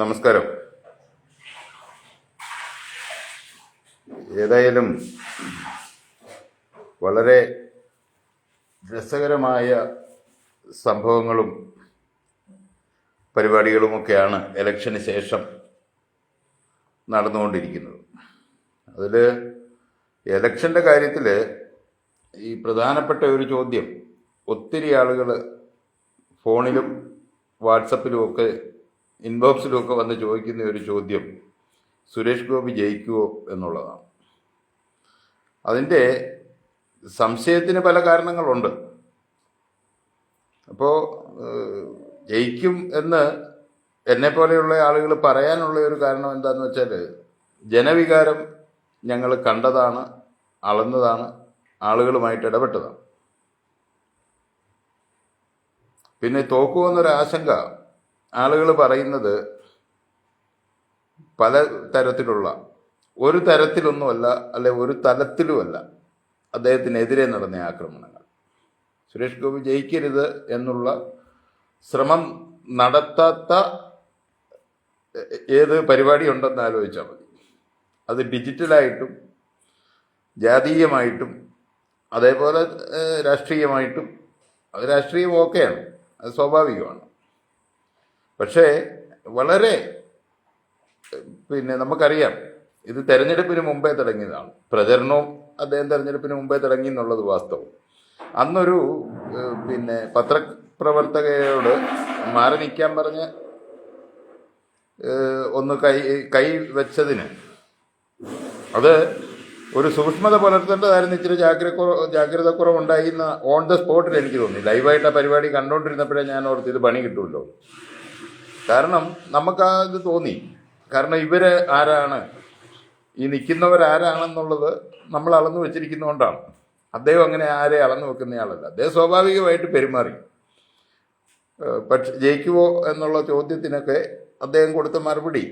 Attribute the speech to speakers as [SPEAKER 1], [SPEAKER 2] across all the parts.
[SPEAKER 1] നമസ്കാരം. ഏതായാലും വളരെ രസകരമായ സംഭവങ്ങളും പരിപാടികളുമൊക്കെയാണ് ഇലക്ഷന് ശേഷം നടന്നുകൊണ്ടിരിക്കുന്നത്. അതിൽ ഇലക്ഷന്റെ കാര്യത്തിൽ ഈ പ്രധാനപ്പെട്ട ഒരു ചോദ്യം ഒത്തിരി ആളുകൾ ഫോണിലും വാട്സപ്പിലും ഒക്കെ ഇൻബോക്സിലും ഒക്കെ വന്ന് ചോദിക്കുന്ന ഒരു ചോദ്യം സുരേഷ് ഗോപി ജയിക്കുമോ എന്നുള്ളതാണ്. അതിന്റെ സംശയത്തിന് പല കാരണങ്ങളുണ്ട്. അപ്പോൾ ജയിക്കും എന്ന് എന്നെ പോലെയുള്ള ആളുകൾ പറയാനുള്ള ഒരു കാരണം എന്താണെന്ന് വെച്ചാൽ ജനവികാരം ഞങ്ങൾ കണ്ടതാണ് അളന്നതാണ് ആളുകളുമായിട്ട് ഇടപെട്ടതാണ്. പിന്നെ തോക്കുമെന്നൊരു ആശങ്ക ആളുകൾ പറയുന്നത് പല തരത്തിലുള്ള ഒരു തരത്തിലൊന്നുമല്ല അല്ലെ ഒരു തലത്തിലുമല്ല അദ്ദേഹത്തിനെതിരെ നടന്ന ആക്രമണങ്ങൾ. സുരേഷ് ഗോപി ജയിക്കരുത് എന്നുള്ള ശ്രമം നടത്താത്ത ഏത് പരിപാടി ഉണ്ടെന്ന് ആലോചിച്ചാൽ മതി. അത് ഡിജിറ്റലായിട്ടും ജാതീയമായിട്ടും അതേപോലെ രാഷ്ട്രീയമായിട്ടും രാഷ്ട്രീയം ഓക്കെയാണ് അത് സ്വാഭാവികമാണ്. പക്ഷേ വളരെ പിന്നെ നമുക്കറിയാം ഇത് തെരഞ്ഞെടുപ്പിന് മുമ്പേ തുടങ്ങിയതാണ്. പ്രചരണവും അദ്ദേഹം തെരഞ്ഞെടുപ്പിന് മുമ്പേ തുടങ്ങി എന്നുള്ളത് വാസ്തവം. അന്നൊരു പിന്നെ പത്രപ്രവർത്തകയോട് മാറി നിൽക്കാൻ പറഞ്ഞ് ഒന്ന് കൈ കൈ വെച്ചതിന്. അത് ഒരു സൂക്ഷ്മത പുലർത്തേണ്ടതായിരുന്നു. ഇച്ചിരി ജാഗ്രത ജാഗ്രത കുറവുണ്ടായി എന്ന് ഓൺ ദ സ്പോട്ടിൽ എനിക്ക് തോന്നി. ലൈവായിട്ട് ആ പരിപാടി കണ്ടുകൊണ്ടിരുന്നപ്പോഴേ ഞാൻ ഓർത്ത് ഇത് പണി കിട്ടുമല്ലോ. കാരണം നമുക്ക് ഇത് തോന്നി. കാരണം ഇവർ ആരാണ്? ഈ നിൽക്കുന്നവർ ആരാണെന്നുള്ളത് നമ്മൾ അളന്നു വെച്ചിരിക്കുന്നതുകൊണ്ടാണ്. അദ്ദേഹം അങ്ങനെ ആരെ അളന്നു വെക്കുന്നയാളല്ല അദ്ദേഹം സ്വാഭാവികമായിട്ട് പെരുമാറി. പക്ഷെ ജയിക്കുമോ എന്നുള്ള ചോദ്യത്തിനൊക്കെ അദ്ദേഹം കൊടുത്ത മറുപടി.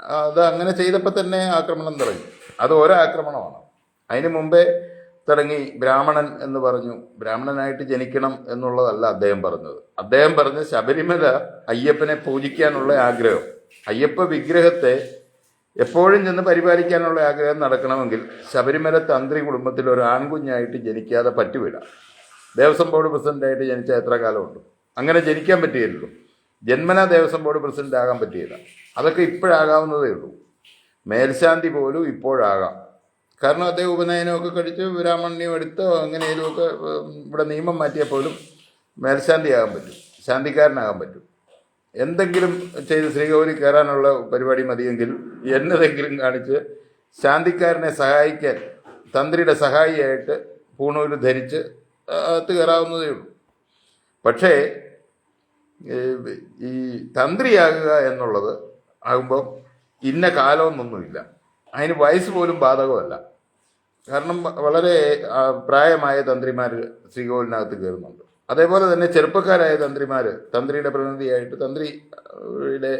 [SPEAKER 1] അത് അങ്ങനെ ചെയ്തപ്പോൾ തന്നെ ആക്രമണം തുടങ്ങി അത് ഒരാക്രമണമാണ്. അതിന് മുമ്പേ തുടങ്ങി ബ്രാഹ്മണൻ എന്ന് പറഞ്ഞു. ബ്രാഹ്മണനായിട്ട് ജനിക്കണം എന്നുള്ളതല്ല അദ്ദേഹം പറഞ്ഞത്. അദ്ദേഹം പറഞ്ഞ ശബരിമല അയ്യപ്പനെ പൂജിക്കാനുള്ള ആഗ്രഹം. അയ്യപ്പ വിഗ്രഹത്തെ എപ്പോഴും ചെന്ന് പരിപാലിക്കാനുള്ള ആഗ്രഹം നടക്കണമെങ്കിൽ ശബരിമല തന്ത്രി കുടുംബത്തിൽ ഒരു ആൺകുഞ്ഞായിട്ട് ജനിക്കാതെ പറ്റുവില്ല. ദേവസ്വം ബോർഡ് പ്രസിഡന്റായിട്ട് ജനിച്ച എത്ര കാലമുണ്ട്? അങ്ങനെ ജനിക്കാൻ പറ്റിയല്ലോ. ജന്മന ദേവസ്വം ബോർഡ് പ്രസിഡന്റ് ആകാൻ പറ്റിയില്ല. അതൊക്കെ ഇപ്പോഴാകാവുന്നതേ ഉള്ളൂ. മേൽശാന്തി പോലും ഇപ്പോഴാകാം. കാരണം അദ്ദേഹം ഉപനയനമൊക്കെ കഴിച്ച് ബ്രാഹ്മണ്യം എടുത്തോ എങ്ങനെയൊക്കെ ഇവിടെ നിയമം മാറ്റിയാൽ പോലും മേൽശാന്തിയാകാൻ പറ്റും ശാന്തിക്കാരനാകാൻ പറ്റും. എന്തെങ്കിലും ചെയ്ത് ശ്രീകൗരി കയറാനുള്ള പരിപാടി മതിയെങ്കിൽ എന്നതെങ്കിലും കാണിച്ച് ശാന്തിക്കാരനെ സഹായിക്കാൻ തന്ത്രിയുടെ സഹായിയായിട്ട് പൂണൂൽ ധരിച്ച് അകത്ത് കയറാവുന്നതേ ഉള്ളൂ. പക്ഷേ ഈ തന്ത്രിയാകുക എന്നുള്ളത് ആകുമ്പോൾ ഇന്ന കാലമൊന്നൊന്നുമില്ല അതിന് വയസ്സ് പോലും ബാധകമല്ല. കാരണം വളരെ പ്രായമായ തന്ത്രിമാർ ശ്രീകോവിലിനകത്ത് കയറുന്നുണ്ട് അതേപോലെ തന്നെ ചെറുപ്പക്കാരായ തന്ത്രിമാർ തന്ത്രിയുടെ പ്രതിനിധിയായിട്ട് തന്ത്രിയുടെ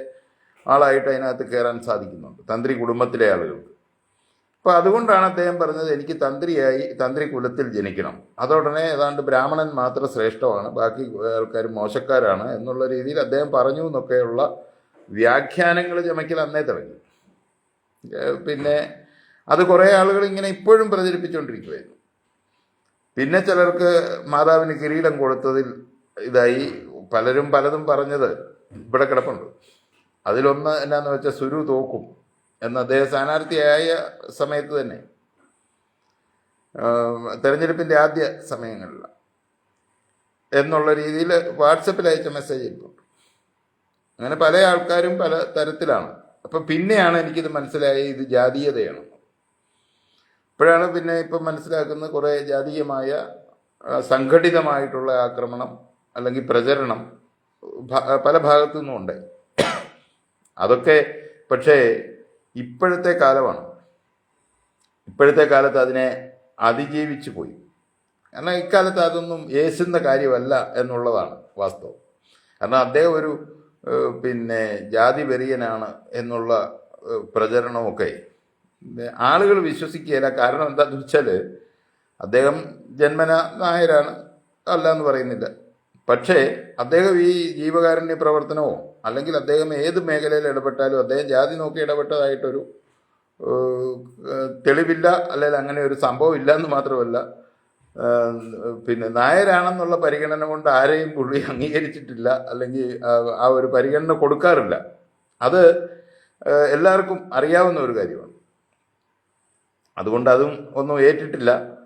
[SPEAKER 1] ആളായിട്ട് അതിനകത്ത് കയറാൻ സാധിക്കുന്നുണ്ട്. തന്ത്രി കുടുംബത്തിലെ ആളുകൾക്ക്. അപ്പോൾ അതുകൊണ്ടാണ് അദ്ദേഹം പറഞ്ഞത് എനിക്ക് തന്ത്രിയായി തന്ത്രി കുലത്തിൽ ജനിക്കണം. അതോടനെ ഏതാണ്ട് ബ്രാഹ്മണൻ മാത്രം ശ്രേഷ്ഠമാണ് ബാക്കി ആൾക്കാർ മോശക്കാരാണ് എന്നുള്ള രീതിയിൽ അദ്ദേഹം പറഞ്ഞു എന്നൊക്കെയുള്ള വ്യാഖ്യാനങ്ങൾ ചമയ്ക്കൽ അന്നേ തുടങ്ങി. പിന്നെ അത് കുറേ ആളുകൾ ഇങ്ങനെ ഇപ്പോഴും പ്രചരിപ്പിച്ചുകൊണ്ടിരിക്കുകയായിരുന്നു പിന്നെ ചിലർക്ക് മാതാവിന് കിരീടം കൊടുത്തതിൽ ഇതായി പലരും പലതും പറഞ്ഞത് ഇവിടെ കിടപ്പുണ്ട്. അതിലൊന്ന് എന്നാന്ന് വെച്ചാൽ സുരു തോക്കും എന്ന് അദ്ദേഹം സ്ഥാനാർത്ഥിയായ സമയത്ത് തന്നെ. തെരഞ്ഞെടുപ്പിന്റെ ആദ്യ സമയങ്ങളിൽ എന്നുള്ള രീതിയിൽ വാട്സപ്പിൽ അയച്ച മെസ്സേജ് ഇരിപ്പുണ്ട് അങ്ങനെ പല ആൾക്കാരും പല തരത്തിലാണ്. അപ്പം പിന്നെയാണ് എനിക്കിത് മനസ്സിലായി ഇത് ജാതീയതയാണ്. ഇപ്പോഴാണ് പിന്നെ ഇപ്പം മനസ്സിലാക്കുന്ന കുറേ ജാതീയമായ സംഘടിതമായിട്ടുള്ള ആക്രമണം അല്ലെങ്കിൽ പ്രചരണം പല ഭാഗത്തു നിന്നും ഉണ്ട് അതൊക്കെ പക്ഷേ ഇപ്പോഴത്തെ കാലമാണ്. ഇപ്പോഴത്തെ കാലത്ത് അതിനെ അതിജീവിച്ചു പോയി. കാരണം ഇക്കാലത്ത് അതൊന്നും ഏശുന്ന കാര്യമല്ല എന്നുള്ളതാണ് വാസ്തവം. കാരണം അദ്ദേഹം ഒരു പിന്നെ ജാതി വെറിയനാണ് എന്നുള്ള പ്രചരണമൊക്കെ. ആളുകൾ വിശ്വസിക്കുകയില്ല. കാരണം എന്താണെന്ന് വെച്ചാൽ അദ്ദേഹം ജന്മന നായരാണ് അല്ല എന്ന് പറയുന്നില്ല. പക്ഷേ അദ്ദേഹം ഈ ജീവകാരുണ്യ പ്രവർത്തനമോ അല്ലെങ്കിൽ അദ്ദേഹം ഏത് മേഖലയിൽ ഇടപെട്ടാലും അദ്ദേഹം ജാതി നോക്കി ഇടപെട്ടതായിട്ടൊരു തെളിവില്ല അല്ലെങ്കിൽ അങ്ങനെ ഒരു സംഭവം ഇല്ല എന്ന് മാത്രമല്ല പിന്നെ നായരാണെന്നുള്ള പരിഗണന കൊണ്ട് ആരെയും പുള്ളി അംഗീകരിച്ചിട്ടില്ല. അല്ലെങ്കിൽ ആ- ഒരു പരിഗണന കൊടുക്കാറില്ല. അത് എല്ലാവർക്കും അറിയാവുന്ന ഒരു കാര്യമാണ്. അതുകൊണ്ട് അതും ഒന്നും ഏറ്റിട്ടില്ല.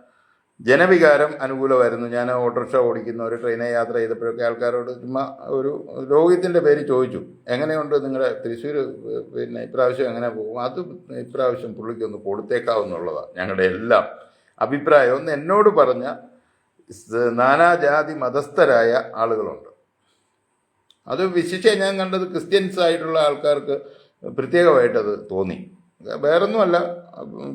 [SPEAKER 1] ജനവികാരം അനുകൂലമായിരുന്നു. ഞാൻ ഓട്ടോറിക്ഷ ഓടിക്കുന്ന ഒരു ട്രെയിനെ യാത്ര ചെയ്തപ്പോഴൊക്കെ ആൾക്കാരോട് ചുമ്മാ ഒരു രോഗത്തിന്റെ പേര് ചോദിച്ചു. എങ്ങനെയുണ്ട് നിങ്ങളുടെ തൃശ്ശൂർ പിന്നെ ഇപ്രാവശ്യം എങ്ങനെ പോകും? അത് ഇപ്രാവശ്യം പുള്ളിക്കൊന്ന് കൊടുത്തേക്കാവുന്നുള്ളതാണ് ഞങ്ങളുടെ എല്ലാം. അഭിപ്രായം. ഒന്ന് എന്നോട് പറഞ്ഞ നാനാജാതി മതസ്ഥരായ ആളുകളുണ്ട്. അത് വിശിഷ്യ ഞാൻ കണ്ടത് ക്രിസ്ത്യൻസ് ആയിട്ടുള്ള ആൾക്കാർക്ക് പ്രത്യേകമായിട്ടത് തോന്നി. വേറൊന്നുമല്ല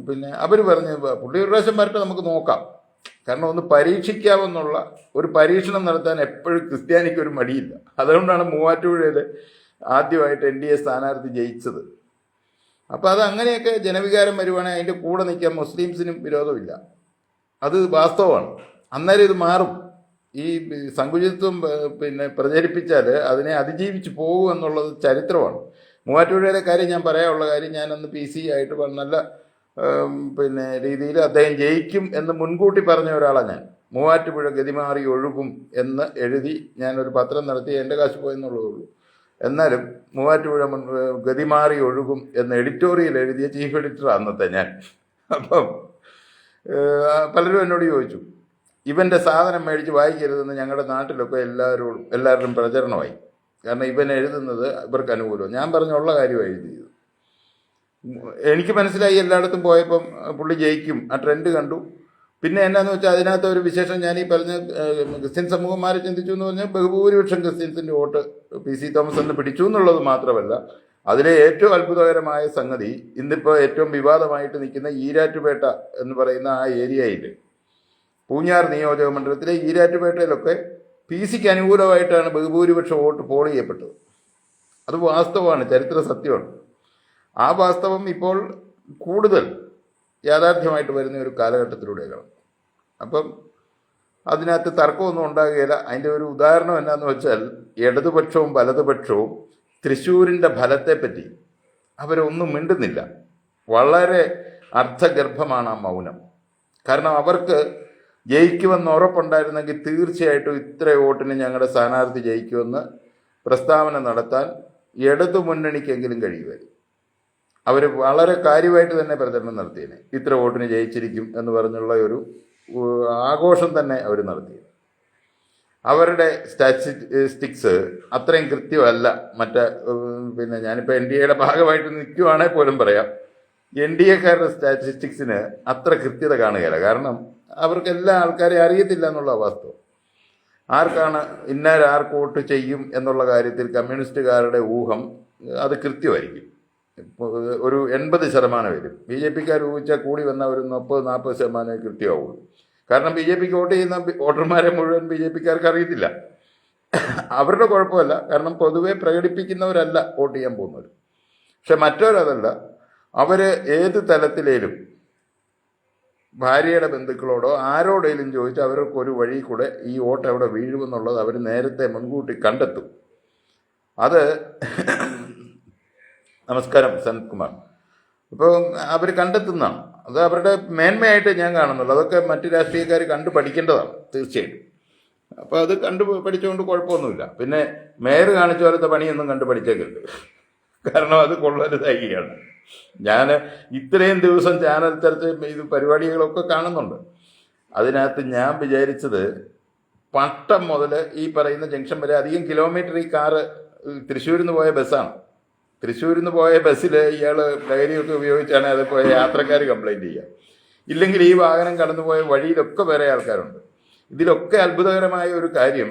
[SPEAKER 1] പിന്നെ അവർ പറഞ്ഞ് പുള്ളി പ്രാവശ്യം വരട്ടെ നമുക്ക് നോക്കാം. കാരണം ഒന്ന് പരീക്ഷിക്കാമെന്നുള്ള ഒരു പരീക്ഷണം നടത്താൻ എപ്പോഴും ക്രിസ്ത്യാനിക്ക് ഒരു മടിയില്ല. അതുകൊണ്ടാണ് മൂവാറ്റുപുഴയിൽ ആദ്യമായിട്ട് എൻ ഡി എ സ്ഥാനാർത്ഥി ജയിച്ചത്. അപ്പോൾ അത് അങ്ങനെയൊക്കെ ജനവികാരം വരുവാണെങ്കിൽ അതിന്റെ കൂടെ നിൽക്കാൻ മുസ്ലിംസിനും വിരോധമില്ല. അത് വാസ്തവമാണ്. അന്നേരം ഇത് മാറും. ഈ സങ്കുചിത്വം പിന്നെ പ്രചരിപ്പിച്ചാൽ അതിനെ അതിജീവിച്ച് പോകും എന്നുള്ളത് ചരിത്രമാണ്. മൂവാറ്റുപുഴയുടെ കാര്യം ഞാൻ പറയാനുള്ള കാര്യം ഞാൻ അന്ന് പി സി ആയിട്ട് നല്ല പിന്നെ രീതിയിൽ അദ്ദേഹം ജയിക്കും എന്ന് മുൻകൂട്ടി പറഞ്ഞ ഒരാളാണ് ഞാൻ. മൂവാറ്റുപുഴ ഗതിമാറി ഒഴുകും എന്ന് എഴുതി ഞാനൊരു പത്രം നടത്തി എന്റെ കാശ് പോയെന്നുള്ളതേ ഉള്ളൂ. എന്നാലും മൂവാറ്റുപുഴ മുൻ- ഗതിമാറി ഒഴുകും എന്ന് എഡിറ്റോറിയൽ എഴുതിയ ചീഫ് എഡിറ്റർ അന്നത്തെ ഞാൻ. അപ്പം പലരും എന്നോട് ചോദിച്ചു ഇവന്റെ സാധനം മേടിച്ച് വായിക്കരുതെന്ന് ഞങ്ങളുടെ നാട്ടിലൊക്കെ എല്ലാവരും എല്ലാവരുടെയും പ്രചരണമായി. കാരണം ഇവൻ എഴുതുന്നത് ഇവർക്ക് അനുകൂലം ഞാൻ പറഞ്ഞുള്ള കാര്യമാണ് എഴുതിയത്. എനിക്ക് മനസ്സിലായി എല്ലായിടത്തും പോയപ്പം പുള്ളി ജയിക്കും. ആ ട്രെൻഡ് കണ്ടു. പിന്നെ എന്നാന്ന് വെച്ചാൽ അതിനകത്ത് ഒരു വിശേഷം ഞാൻ ഈ പറഞ്ഞ ക്രിസ്ത്യൻ സമൂഹന്മാരെ ചിന്തിച്ചു എന്ന് പറഞ്ഞാൽ ബഹുഭൂരിപക്ഷം ക്രിസ്ത്യൻസിന്റെ വോട്ട് പി സി തോമസ് എന്ന് പിടിച്ചു എന്നുള്ളത് മാത്രമല്ല അതിലെ ഏറ്റവും അത്ഭുതകരമായ സംഗതി ഇന്നിപ്പോൾ ഏറ്റവും വിവാദമായിട്ട് നിൽക്കുന്ന ഈരാറ്റുപേട്ട എന്ന് പറയുന്ന ആ ഏരിയയിൽ പൂഞ്ഞാർ നിയോജക മണ്ഡലത്തിലെ ഈരാറ്റുപേട്ടയിലൊക്കെ പി സിക്ക് അനുകൂലമായിട്ടാണ് ബഹുഭൂരിപക്ഷം വോട്ട് പോൾ ചെയ്യപ്പെട്ടത്. അത് വാസ്തവമാണ് ചരിത്ര സത്യമാണ്. ആ വാസ്തവം ഇപ്പോൾ കൂടുതൽ യാഥാർത്ഥ്യമായിട്ട് വരുന്ന ഒരു കാലഘട്ടത്തിലൂടെയാണ്. അപ്പം അതിനകത്ത് തർക്കമൊന്നും ഉണ്ടാകുകയില്ല. അതിന്റെ ഒരു ഉദാഹരണം എന്നാന്ന് വെച്ചാൽ ഇടതുപക്ഷവും വലതുപക്ഷവും തൃശ്ശൂരിന്റെ ഫലത്തെപ്പറ്റി അവരൊന്നും മിണ്ടുന്നില്ല. വളരെ അർത്ഥഗർഭമാണ് ആ മൗനം. കാരണം അവർക്ക് ജയിക്കുമെന്ന് ഉറപ്പുണ്ടായിരുന്നെങ്കിൽ തീർച്ചയായിട്ടും ഇത്ര വോട്ടിന് ഞങ്ങളുടെ സ്ഥാനാർത്ഥി ജയിക്കുമെന്ന് പ്രസ്താവന നടത്താൻ ഇടതു മുന്നണിക്കെങ്കിലും കഴിയുമായിരുന്നു. അവർ വളരെ കാര്യമായിട്ട് തന്നെ പ്രചരണം നടത്തിയേനെ. ഇത്ര വോട്ടിന് ജയിച്ചിരിക്കും എന്ന് പറഞ്ഞുള്ള ഒരു ആഘോഷം തന്നെ അവർ നടത്തി അവരുടെ സ്റ്റാറ്റിസ്റ്റിക്സ് അത്രയും കൃത്യമല്ല. മറ്റേ പിന്നെ ഞാനിപ്പോൾ എൻ ഡി എയുടെ ഭാഗമായിട്ട് നിൽക്കുവാണെങ്കിൽ പോലും പറയാം. എൻ ഡി എക്കാരുടെ സ്റ്റാറ്റിസ്റ്റിക്സിന് അത്ര കൃത്യത കാണുകയില്ല. കാരണം അവർക്ക് എല്ലാ ആൾക്കാരെയും അറിയത്തില്ല എന്നുള്ള വാസ്തവം. ആർക്കാണ് ഇന്നാരാർക്ക് വോട്ട് ചെയ്യും എന്നുള്ള കാര്യത്തിൽ കമ്മ്യൂണിസ്റ്റുകാരുടെ ഊഹം അത് കൃത്യമായിരിക്കും. ഒരു എൺപത് ശതമാനം വരും. ബി ജെ പിക്കാർ ഊഹിച്ചാൽ കൂടി വന്ന ഒരു മുപ്പത് നാൽപ്പത് ശതമാനമേ കൃത്യമാവുള്ളൂ. കാരണം ബി ജെ പിക്ക് വോട്ട് ചെയ്യുന്ന വോട്ടർമാരെ മുഴുവൻ ബി ജെ പിക്കാർക്ക് അറിയത്തില്ല. അവരുടെ കുഴപ്പമല്ല. കാരണം പൊതുവെ പ്രകടിപ്പിക്കുന്നവരല്ല വോട്ട് ചെയ്യാൻ പോകുന്നവർ പക്ഷെ മറ്റവരതല്ല. അവർ ഏത് തലത്തിലേലും ഭാര്യയുടെ ബന്ധുക്കളോടോ ആരോടേലും ചോദിച്ച് അവർക്ക് ഒരു വഴി കൂടെ ഈ വോട്ട് എവിടെ വീഴുമെന്നുള്ളത് അവർ നേരത്തെ മുൻകൂട്ടി കണ്ടെത്തും. അത് നമസ്കാരം സനത്കുമാർ ഇപ്പോൾ അവർ കണ്ടെത്തുന്നതാണ്. അത് അവരുടെ മേന്മയായിട്ട് ഞാൻ കാണുന്നുള്ളൂ. അതൊക്കെ മറ്റു രാഷ്ട്രീയക്കാർ കണ്ടു പഠിക്കേണ്ടതാണ് തീർച്ചയായിട്ടും. അപ്പോൾ അത് കണ്ടു പഠിച്ചുകൊണ്ട് കുഴപ്പമൊന്നുമില്ല. പിന്നെ മേയർ കാണിച്ച പോലത്തെ പണിയൊന്നും കണ്ടു പഠിച്ചേക്കരുത്. കാരണം അത് കൊള്ളരുതായിയാണ് ഞാൻ ഇത്രയും ദിവസം ചാനൽ തരത്തിൽ ഇത് പരിപാടികളൊക്കെ കാണുന്നുണ്ട്. അതിനകത്ത് ഞാൻ വിചാരിച്ചത് പട്ടം മുതൽ ഈ പറയുന്ന ജംഗ്ഷൻ വരെ അധികം കിലോമീറ്റർ ഈ കാറ് തൃശ്ശൂരിൽ നിന്ന് പോയ ബസ്സാണ് തൃശ്ശൂരിൽ നിന്ന് പോയ ബസ്സിൽ ഇയാൾ ലഹരിയൊക്കെ ഉപയോഗിച്ചാണ് അത് പോയ യാത്രക്കാർ കംപ്ലൈന്റ് ചെയ്യുക ഇല്ലെങ്കിൽ ഈ വാഹനം കടന്നുപോയ വഴിയിലൊക്കെ വേറെ ആൾക്കാരുണ്ട്. ഇതിലൊക്കെ അത്ഭുതകരമായ ഒരു കാര്യം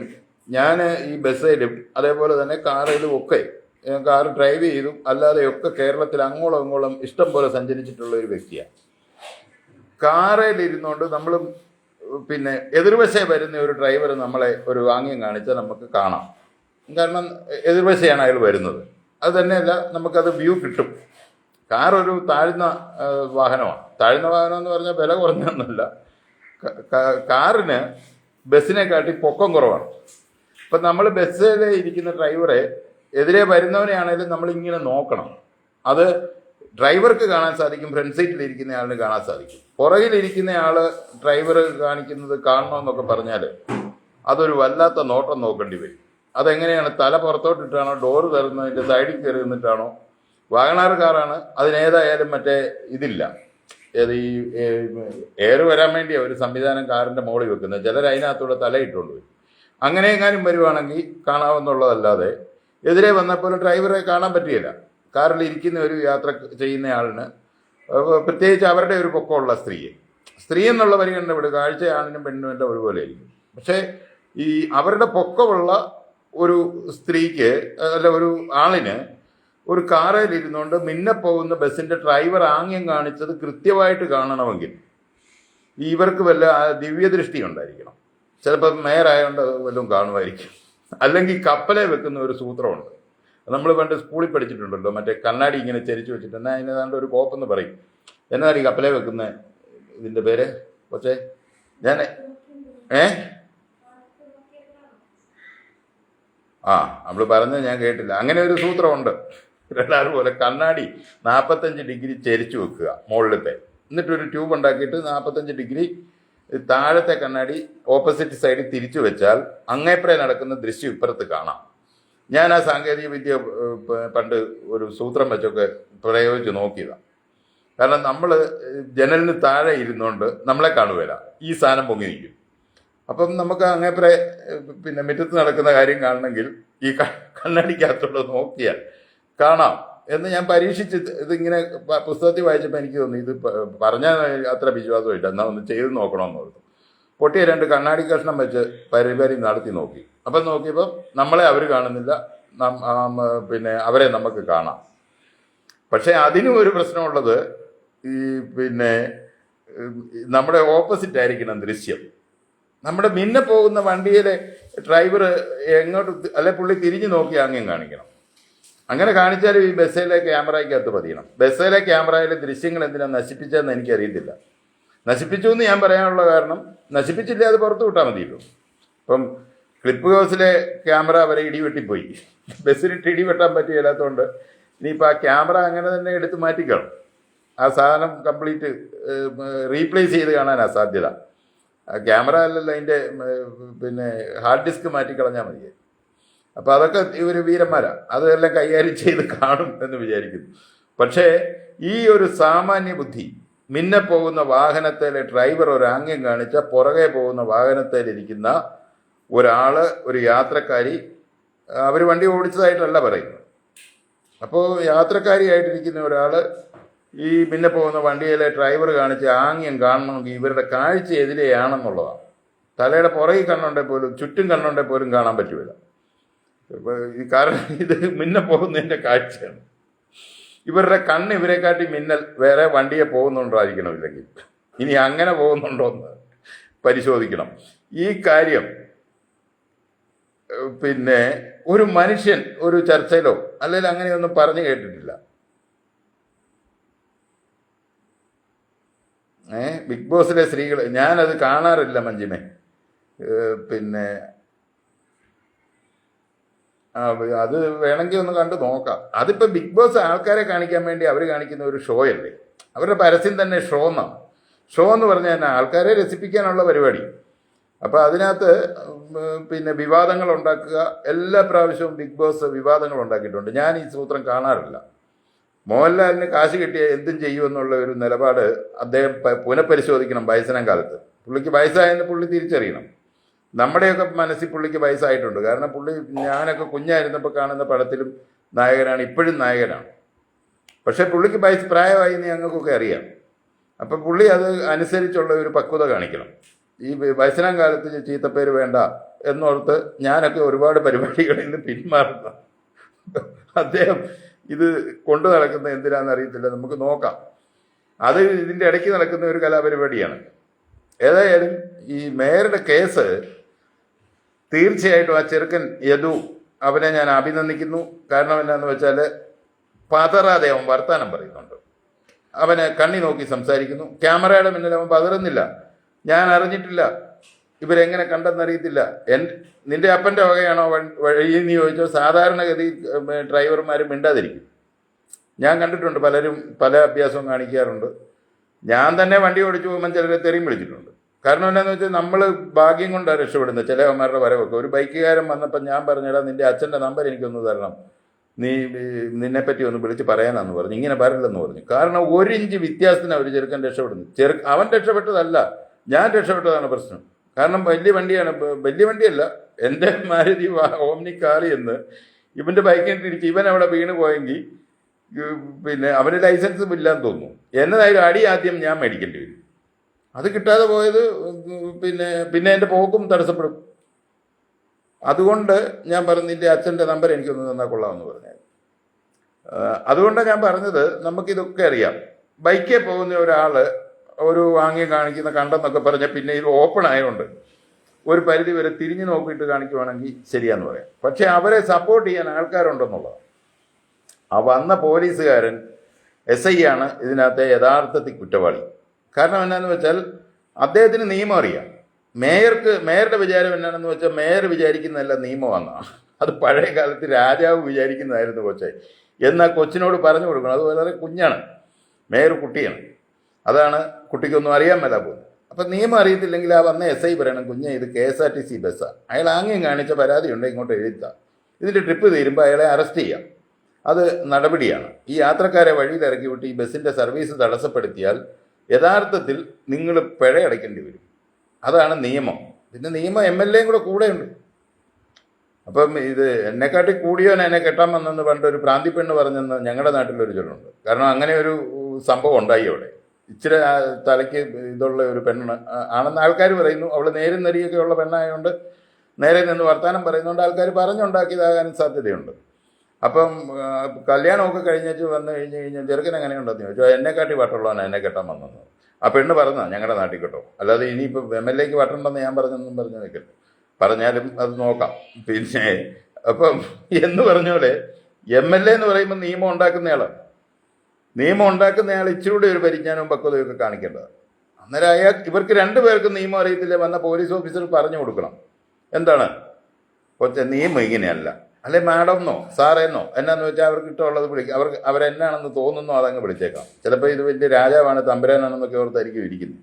[SPEAKER 1] ഞാൻ ഈ ബസ്സിലും അതേപോലെ തന്നെ കാറിലും ഒക്കെ കാർ ഡ്രൈവ് ചെയ്തും അല്ലാതെയൊക്കെ കേരളത്തിൽ അങ്ങോളം അങ്ങോളം ഇഷ്ടം പോലെ സഞ്ചരിച്ചിട്ടുള്ള ഒരു വ്യക്തിയാണ് കാറിൽ ഇരുന്നുകൊണ്ട് നമ്മൾ പിന്നെ എതിർവശേ വരുന്ന ഒരു ഡ്രൈവർ നമ്മളെ ഒരു ആംഗ്യം കാണിച്ചാൽ നമുക്ക് കാണാം. കാരണം എതിർവശയാണ് അയാൾ വരുന്നത്. അത് തന്നെയല്ല നമുക്കത് വ്യൂ കിട്ടും. കാർ ഒരു താഴ്ന്ന വാഹനമാണ്. താഴ്ന്ന വാഹനം എന്ന് പറഞ്ഞാൽ വില കുറഞ്ഞൊന്നുമല്ല. കാറിന് ബസ്സിനെ കാട്ടി പൊക്കം കുറവാണ്. ഇപ്പം നമ്മൾ ബസ്സിൽ ഇരിക്കുന്ന ഡ്രൈവറെ എതിരെ വരുന്നവനെയാണെങ്കിലും നമ്മൾ ഇങ്ങനെ നോക്കണം. അത് ഡ്രൈവർക്ക് കാണാൻ സാധിക്കും ഫ്രണ്ട് സീറ്റിൽ ഇരിക്കുന്ന ആളിന് കാണാൻ സാധിക്കും. പുറകിലിരിക്കുന്ന ആൾ ഡ്രൈവർ കാണിക്കുന്നത് കാണണമെന്നൊക്കെ പറഞ്ഞാൽ അതൊരു വല്ലാത്ത നോട്ടം നോക്കേണ്ടി വരും. അതെങ്ങനെയാണ് തല പുറത്തോട്ടിട്ടാണോ ഡോറ് തരുന്നതിന്റെ സൈഡിൽ കയറി നിന്നിട്ടാണോ വാഗണാർ കാറാണ് അതിനേതായാലും മറ്റേ ഇതില്ല. ഏത് ഈ എയർ വരാൻ വേണ്ടി ഒരു സംവിധാനം കാറിന്റെ മുകളിൽ വെക്കുന്നത്. ചിലർ അതിനകത്തൂടെ തലയിട്ടുകൊണ്ട് വരും. അങ്ങനെ എങ്ങാനും വരുവാണെങ്കിൽ കാണാവുന്നുള്ളതല്ലാതെ എതിരെ വന്നപ്പോൾ ഡ്രൈവറെ കാണാൻ പറ്റിയില്ല. കാറിൽ ഇരിക്കുന്ന ഒരു യാത്ര ചെയ്യുന്ന ആളിന് പ്രത്യേകിച്ച് അവരുടെ ഒരു പൊക്കമുള്ള സ്ത്രീയെ. സ്ത്രീ എന്നുള്ള പരിഗണന ഇവിടെ കാഴ്ച ആണിനും പെണ്ണിനും എല്ലാം ഒരുപോലെ ആയിരിക്കും പക്ഷേ ഈ അവരുടെ പൊക്കമുള്ള ഒരു സ്ത്രീക്ക് അല്ല ഒരു ആളിന് ഒരു കാറിൽ ഇരുന്നുകൊണ്ട് മിന്നെ പോകുന്ന ബസ്സിന്റെ ഡ്രൈവർ ആംഗ്യം കാണിച്ചത് കൃത്യമായിട്ട് കാണണമെങ്കിൽ ഇവർക്ക് വല്ല ദിവ്യ ദിവ്യദൃഷ്ടി ഉണ്ടായിരിക്കണം. ചിലപ്പോൾ മേയറായതുകൊണ്ട് വല്ലതും കാണുമായിരിക്കും. അല്ലെങ്കിൽ കപ്പലെ വെക്കുന്ന ഒരു സൂത്രമുണ്ട്. നമ്മൾ പണ്ട് സ്കൂളിൽ പഠിച്ചിട്ടുണ്ടല്ലോ മറ്റേ കണ്ണാടി ഇങ്ങനെ ചരിച്ചു വെച്ചിട്ട് എന്നാൽ അതിനേതാണ്ട് ഒരു കോപ്പെന്ന് പറയും. എന്നാൽ ഈ കപ്പലെ വെക്കുന്ന ഇതിന്റെ പേര്? പക്ഷേ ഞാൻ ഏ? ആ നമ്മൾ പറഞ്ഞത് ഞാൻ കേട്ടില്ല. അങ്ങനെ ഒരു സൂത്രമുണ്ട്. രണ്ടാറ് പോലെ കണ്ണാടി നാൽപ്പത്തഞ്ച് ഡിഗ്രി ചരിച്ചു വെക്കുക മുകളിലത്തെ എന്നിട്ടൊരു ട്യൂബ് ഉണ്ടാക്കിയിട്ട് നാൽപ്പത്തഞ്ച് ഡിഗ്രി താഴത്തെ കണ്ണാടി ഓപ്പോസിറ്റ് സൈഡിൽ തിരിച്ചു വെച്ചാൽ അങ്ങേപ്പറേ നടക്കുന്ന ദൃശ്യം ഇപ്പുറത്ത് കാണാം. ഞാൻ ആ സാങ്കേതിക വിദ്യ പണ്ട് ഒരു സൂത്രം വെച്ചൊക്കെ പ്രയോഗിച്ച് നോക്കിയതാണ് കാരണം നമ്മൾ ജനലിന് താഴെ ഇരുന്നുകൊണ്ട് നമ്മളെ കാണുകയില്ല ഈ സാധനം പൊങ്ങി നിൽക്കും. അപ്പം നമുക്ക് അങ്ങേപ്പറെ പിന്നെ മുറ്റത്ത് നടക്കുന്ന കാര്യം കാണണമെങ്കിൽ ഈ കണ്ണടിക്കകത്തുള്ള നോക്കിയാൽ കാണാം എന്ന് ഞാൻ പരീക്ഷിച്ച് ഇതിങ്ങനെ പുസ്തകത്തിൽ വായിച്ചപ്പോൾ എനിക്ക് തോന്നി ഇത് പറഞ്ഞാൽ അത്ര വിശ്വാസമായിട്ട് എന്നാൽ ഒന്ന് ചെയ്ത് നോക്കണമെന്ന് പറഞ്ഞു പൊട്ടിയ രണ്ട് കണ്ണാടി കഷ്ണം വെച്ച് പരിപാടി നടത്തി നോക്കി. അപ്പം നോക്കിയപ്പോൾ നമ്മളെ അവർ കാണുന്നില്ല. പിന്നെ അവരെ നമുക്ക് കാണാം. പക്ഷേ അതിനും ഒരു പ്രശ്നമുള്ളത് ഈ പിന്നെ നമ്മുടെ ഓപ്പോസിറ്റ് ആയിരിക്കണം ദൃശ്യം. നമ്മുടെ മിന്നെ പോകുന്ന വണ്ടിയിലെ ഡ്രൈവർ എങ്ങോട്ട് അല്ലെ പുള്ളി തിരിഞ്ഞു നോക്കി ആംഗ്യം കാണിക്കണം. അങ്ങനെ കാണിച്ചാലും ഈ ബസ്സിലെ ക്യാമറയ്ക്കകത്ത് പതിയണം. ബസ്സിലെ ക്യാമറയിലെ ദൃശ്യങ്ങൾ എന്തിനാണ് നശിപ്പിച്ചതെന്ന് എനിക്കറിയത്തില്ല. നശിപ്പിച്ചു എന്ന് ഞാൻ പറയാനുള്ള കാരണം നശിപ്പിച്ചില്ല അത് പുറത്തു വിട്ടാൽ മതിയല്ലോ. ഇപ്പം ക്ലിപ്പ് ഹൗസിലെ ക്യാമറ വരെ ഇടിവെട്ടിപ്പോയി. ബസ്സിലിട്ട് ഇടിവെട്ടാൻ പറ്റിയില്ലാത്തതുകൊണ്ട് ഇനിയിപ്പോൾ ആ ക്യാമറ അങ്ങനെ തന്നെ എടുത്ത് മാറ്റിക്കണം. ആ സാധനം കംപ്ലീറ്റ് റീപ്ലേസ് ചെയ്ത് കാണാൻ സാധ്യത ആ ക്യാമറ അല്ലല്ല അതിന്റെ പിന്നെ ഹാർഡ് ഡിസ്ക് മാറ്റിക്കളഞ്ഞാൽ മതി അപ്പോൾ അതൊക്കെ ഇവർ വീരന്മാരാണ് അതെല്ലാം കൈകാര്യം ചെയ്ത് കാണും എന്ന് വിചാരിക്കുന്നു. പക്ഷേ ഈ ഒരു സാമാന്യ ബുദ്ധി മിന്നെ പോകുന്ന വാഹനത്തിലെ ഡ്രൈവർ ഒരു ആംഗ്യം കാണിച്ച പുറകെ പോകുന്ന വാഹനത്തിലിരിക്കുന്ന ഒരാൾ ഒരു യാത്രക്കാരി അവർ വണ്ടി ഓടിച്ചതായിട്ടല്ല പറയുന്നത്. അപ്പോൾ യാത്രക്കാരിയായിട്ടിരിക്കുന്ന ഒരാൾ ഈ പിന്നെ പോകുന്ന വണ്ടിയിലെ ഡ്രൈവർ കാണിച്ച ആംഗ്യം കാണണമെങ്കിൽ ഇവരുടെ കാഴ്ച എതിരെയാണെന്നുള്ളതാണ്. തലയുടെ പുറകിൽ കണ്ണുണ്ടെങ്കിൽ പോലും ചുറ്റും കണ്ണുണ്ടെങ്കിൽ പോലും കാണാൻ പറ്റുമില്ല കാരണം ഇത് മിന്നെ പോകുന്നതിന്റെ കാഴ്ചയാണ്. ഇവരുടെ കണ്ണ് ഇവരെക്കാട്ടി മിന്നൽ വേറെ വണ്ടിയെ പോകുന്നുണ്ടായിരിക്കണം ഇല്ലെങ്കിൽ ഇനി അങ്ങനെ പോകുന്നുണ്ടോ എന്ന് പരിശോധിക്കണം. ഈ കാര്യം പിന്നെ ഒരു മനുഷ്യൻ ഒരു ചർച്ചയിലോ അല്ലെങ്കിൽ അങ്ങനെയൊന്നും പറഞ്ഞു കേട്ടിട്ടില്ല. ഏ? ബിഗ് ബോസിലെ സ്ത്രീകൾ ഞാനത് കാണാറില്ല മഞ്ജിമേ. പിന്നെ അത് വേണമെങ്കിൽ ഒന്ന് കണ്ടു നോക്കാം. അതിപ്പോൾ ബിഗ് ബോസ് ആൾക്കാരെ കാണിക്കാൻ വേണ്ടി അവർ കാണിക്കുന്ന ഒരു ഷോ അല്ലേ അവരുടെ പരസ്യം തന്നെ ഷോ എന്നാണ്. ഷോ എന്ന് പറഞ്ഞാൽ തന്നെ ആൾക്കാരെ രസിപ്പിക്കാനുള്ള പരിപാടി. അപ്പോൾ അതിനകത്ത് പിന്നെ വിവാദങ്ങൾ ഉണ്ടാക്കുക. എല്ലാ പ്രാവശ്യവും ബിഗ് ബോസ് വിവാദങ്ങൾ ഉണ്ടാക്കിയിട്ടുണ്ട്. ഞാൻ ഈ സൂത്രം കാണാറില്ല. മോഹൻലാലിന് കാശ് കിട്ടിയ എന്തും ചെയ്യുമെന്നുള്ള ഒരു നിലപാട് അദ്ദേഹം പുനഃപരിശോധിക്കണം വയസ്സനം കാലത്ത്. പുള്ളിക്ക് വയസ്സായെന്ന് പുള്ളി തിരിച്ചറിയണം. നമ്മുടെയൊക്കെ മനസ്സിൽ പുള്ളിക്ക് വയസ്സായിട്ടുണ്ട്. കാരണം പുള്ളി ഞാനൊക്കെ കുഞ്ഞായിരുന്നപ്പോൾ കാണുന്ന പടത്തിലും നായകനാണ് ഇപ്പോഴും നായകനാണ്. പക്ഷേ പുള്ളിക്ക് വയസ്സ് പ്രായമായി എന്ന് ഞങ്ങൾക്കൊക്കെ അറിയാം. അപ്പം പുള്ളി അത് അനുസരിച്ചുള്ള ഒരു പക്വത കാണിക്കണം. ഈ വയസ്സനാം കാലത്ത് ചീത്തപ്പേര് വേണ്ട എന്നോർത്ത് ഞാനൊക്കെ ഒരുപാട് പരിപാടികളിൽ നിന്ന് പിന്മാറുന്ന അദ്ദേഹം ഇത് കൊണ്ടു നടക്കുന്നത് എന്തിനാന്ന് അറിയത്തില്ല. നമുക്ക് നോക്കാം. അത് ഇതിന്റെ ഇടയ്ക്ക് നടക്കുന്ന ഒരു കലാപരിപാടിയാണ്. ഏതായാലും ഈ മേയറുടെ കേസ് തീർച്ചയായിട്ടും ആ ചെറുക്കൻ യദു അവനെ ഞാൻ അഭിനന്ദിക്കുന്നു. കാരണം എന്താണെന്ന് വെച്ചാൽ പതറാതെ അവൻ വർത്താനം പറയുന്നുണ്ട്. അവനെ കണ്ണി നോക്കി സംസാരിക്കുന്നു. ക്യാമറയുടെ മുന്നിൽ അവൻ പതറുന്നില്ല. ഞാൻ അറിഞ്ഞിട്ടില്ല. ഇവരെങ്ങനെ കണ്ടെന്നറിയത്തില്ല. എൻ നിന്റെ അപ്പന്റെ വകയാണോ വഴി എന്ന് ചോദിച്ചാൽ സാധാരണഗതി ഡ്രൈവർമാർ മിണ്ടാതിരിക്കും. ഞാൻ കണ്ടിട്ടുണ്ട് പലരും പല അഭ്യാസവും കാണിക്കാറുണ്ട്. ഞാൻ തന്നെ വണ്ടി ഓടിച്ചു പോകുമ്പോൾ ചിലരെ തെറിയും വിളിച്ചിട്ടുണ്ട്. കാരണം എന്താണെന്ന് വെച്ചാൽ നമ്മൾ ഭാഗ്യം കൊണ്ടാണ് രക്ഷപ്പെടുന്നത് ചില അവന്മാരുടെ വരവൊക്കെ. ഒരു ബൈക്കുകാരൻ വന്നപ്പോൾ ഞാൻ പറഞ്ഞടാ നിന്റെ അച്ഛന്റെ നമ്പർ എനിക്കൊന്ന് തരണം. നീ നിന്നെപ്പറ്റി ഒന്ന് വിളിച്ച് പറയാനാന്ന് പറഞ്ഞു. ഇങ്ങനെ പറയില്ലെന്ന് പറഞ്ഞു. കാരണം ഒരു ഇഞ്ച് വ്യത്യാസത്തിന് അവർ ചെറുക്കൻ രക്ഷപ്പെടുന്നു. ചെറു അവൻ രക്ഷപ്പെട്ടതല്ല. ഞാൻ രക്ഷപ്പെട്ടതാണ് പ്രശ്നം. കാരണം വലിയ വണ്ടിയാണ്. വലിയ വണ്ടിയല്ല. എന്റെ മാരുതി ഓംനി കാറി എന്ന് ഇവന്റെ ബൈക്കിൽ തിരിച്ച് ഇവൻ അവിടെ വീണ് പോയെങ്കിൽ പിന്നെ അവന് ലൈസൻസും ഇല്ലാന്ന് തോന്നുന്നു. എന്നതായാലും അടി ആദ്യം ഞാൻ മേടിക്കേണ്ടി വരും. അത് കിട്ടാതെ പോയത് പിന്നെ പിന്നെ എന്റെ പോക്കും തടസ്സപ്പെടും. അതുകൊണ്ട് ഞാൻ പറഞ്ഞു നിന്റെ അച്ഛന്റെ നമ്പർ എനിക്കൊന്ന് തന്നാൽ കൊള്ളാമെന്ന് പറഞ്ഞു അതുകൊണ്ടാണ് ഞാൻ പറഞ്ഞത് നമുക്കിതൊക്കെ അറിയാം. ബൈക്കിൽ പോകുന്ന ഒരാൾ ഒരു വാങ്ങി കാണിക്കുന്ന കണ്ടെന്നൊക്കെ പറഞ്ഞാൽ പിന്നെ ഇത് ഓപ്പൺ ആയതുകൊണ്ട് ഒരു പരിധി വരെ തിരിഞ്ഞു നോക്കിയിട്ട് കാണിക്കുവാണെങ്കിൽ ശരിയാന്ന് പറയാം. പക്ഷെ അവരെ സപ്പോർട്ട് ചെയ്യാൻ ആൾക്കാരുണ്ടെന്നുള്ളത് ആ വന്ന പോലീസുകാരൻ എസ് ഐ ആണ് ഇതിനകത്തെ യഥാർത്ഥത്തിൽ കുറ്റവാളി. കാരണം എന്നാന്ന് വെച്ചാൽ അദ്ദേഹത്തിന് നിയമം അറിയാം. മേയർക്ക് മേയറുടെ വിചാരം എന്നാണെന്ന് വെച്ചാൽ മേയർ വിചാരിക്കുന്നതല്ല നിയമമെന്നാണ് അത് പഴയ കാലത്ത് രാജാവ് വിചാരിക്കുന്നതായിരുന്നു കൊച്ചെ. എന്നാൽ കൊച്ചിനോട് പറഞ്ഞു കൊടുക്കണം. അത് വളരെ കുഞ്ഞാണ്. മേയർ കുട്ടിയാണ്. അതാണ് കുട്ടിക്കൊന്നും അറിയാൻ മേല പോകുന്നു അപ്പം നിയമം അറിയത്തില്ലെങ്കിൽ ആ വന്ന എസ് ഐ പറയണം കുഞ്ഞെ ഇത് K S R T C ബസ്സാണ് അയാൾ ആംഗ്യം കാണിച്ച പരാതി ഉണ്ട് ഇങ്ങോട്ട് എഴുതാം. ഇതിന്റെ ട്രിപ്പ് തീരുമ്പോൾ അയാളെ അറസ്റ്റ് ചെയ്യാം. അത് നടപടിയാണ്. ഈ യാത്രക്കാരെ വഴിയിൽ ഇറക്കി വിട്ട് ഈ ബസ്സിന്റെ സർവീസ് തടസ്സപ്പെടുത്തിയാൽ യഥാർത്ഥത്തിൽ നിങ്ങൾ പിഴ അടയ്ക്കേണ്ടി വരും. അതാണ് നിയമം. പിന്നെ നിയമം എം എൽ എയും കൂടെ കൂടെയുണ്ട്. അപ്പം ഇത് എന്നെക്കാട്ടി കൂടിയോൻ എന്നെ കെട്ടാൻ വന്നെന്ന് പണ്ട് ഒരു പ്രാന്തി പെണ്ണ് പറഞ്ഞെന്ന് ഞങ്ങളുടെ നാട്ടിലൊരു ചൊല്ലുണ്ട്. കാരണം അങ്ങനെ ഒരു സംഭവം ഉണ്ടായി അവിടെ. ഇച്ചിരി തലയ്ക്ക് ഇതുള്ള ഒരു പെണ്ണ് ആണെന്ന് ആൾക്കാർ പറയുന്നു. അവൾ നേരും നെറിയൊക്കെ ഉള്ള പെണ്ണായതുകൊണ്ട് നേരെ നിന്ന് വർത്തമാനം പറയുന്നതുകൊണ്ട് ആൾക്കാർ പറഞ്ഞുണ്ടാക്കിയതാകാനും സാധ്യതയുണ്ട്. അപ്പം കല്യാണമൊക്കെ കഴിഞ്ഞിട്ട് വന്നു കഴിഞ്ഞ് കഴിഞ്ഞാൽ ചെറുക്കൻ എങ്ങനെയുണ്ടെന്ന് ചോദിച്ചു. എന്നെക്കാട്ടി വട്ടുള്ളവനാണ് എന്നെ കെട്ടാൻ വന്നത് ആ പെണ്ണ് പറഞ്ഞാൽ ഞങ്ങളുടെ നാട്ടിൽ കേട്ടോ. അല്ലാതെ ഇനിയിപ്പോൾ എം എൽ എക്ക് വട്ടുണ്ടെന്ന് ഞാൻ പറഞ്ഞൊന്നും പറഞ്ഞു നിൽക്കട്ടെ പറഞ്ഞാലും അത് നോക്കാം. പിന്നെ അപ്പം എന്ന് പറഞ്ഞ പോലെ എം എൽ എ എന്ന് പറയുമ്പോൾ നിയമം ഉണ്ടാക്കുന്നയാളാണ് നിയമം ഉണ്ടാക്കുന്നയാൾ ഇച്ചിരൂടെ ഒരു പരിജ്ഞാനവും പക്വതയൊക്കെ കാണിക്കേണ്ടത് അന്നേരം അയാൾ ഇവർക്ക് രണ്ടുപേർക്കും നിയമം അറിയത്തില്ല വന്ന പോലീസ് ഓഫീസർ പറഞ്ഞു കൊടുക്കണം. എന്താണ്? കൊച്ച നിയമം ഇങ്ങനെയല്ല. അല്ലെ മാഡംന്നോ സാറേന്നോ എന്നാന്ന് വെച്ചാൽ അവർക്ക് ഇഷ്ടമുള്ളത് വിളിക്കും അവർക്ക് അവരെന്നാണെന്ന് തോന്നുന്നോ അതങ്ങ് വിളിച്ചേക്കാം. ചിലപ്പോൾ ഇത് വലിയ രാജാവാണ് തമ്പുരാനാണെന്നൊക്കെ ഓർത്തായിരിക്കും ഇരിക്കുന്നത്.